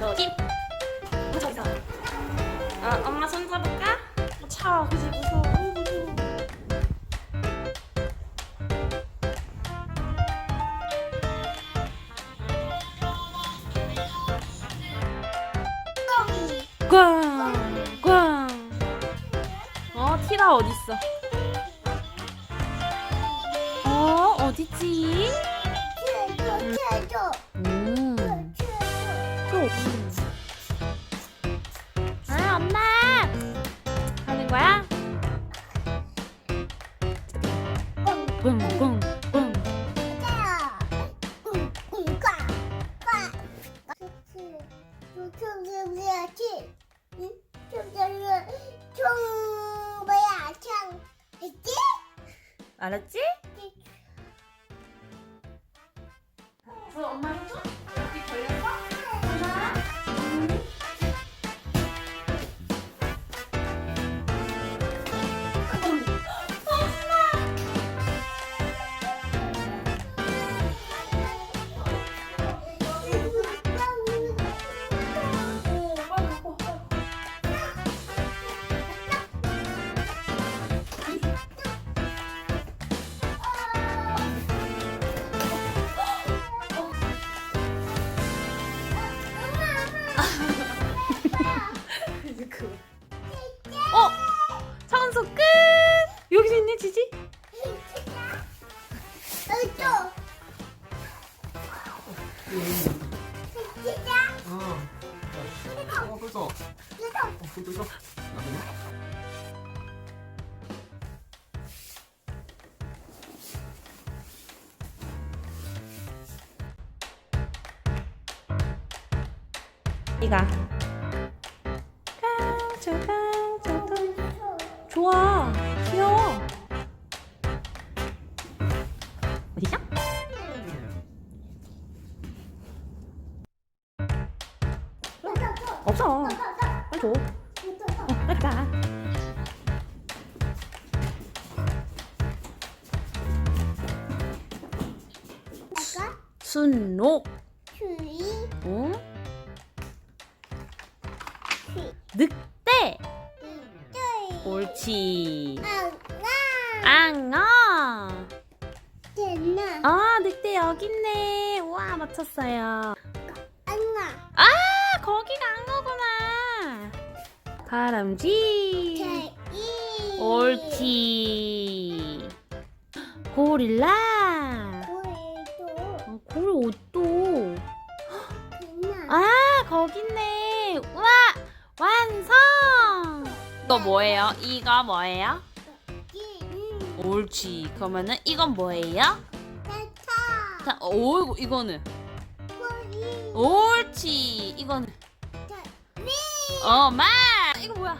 너 힙. 엄청 아, 어, 엄마 손 잡을까? 어, 차, 그지 무서워. 어, 어 티라 어딨어? 어, 어딨지? 음. 아, 엄마! 하는 거야? 꽝. 알았지? 저 엄마 해줘? 어, 벌써. 어, 벌써. 나도. 이가 가져 가져 좋아 없어. 빨리 줘. 어, 빨리 가 순록 응? 늑대. 옳지. 앙어 아. 늑대 여기 있네. 우와 맞췄어요. 아 거기가 앙어구나. 다람쥐. 옳지 고릴라. 어, 고릴 옷도. 아 거기 있네. 우와 완성! 이거 뭐예요? 이거 뭐예요? 옳지 그러면은 이건 뭐예요? 자, 어이구 이거는 옳지. 이거는 어마 이거 뭐야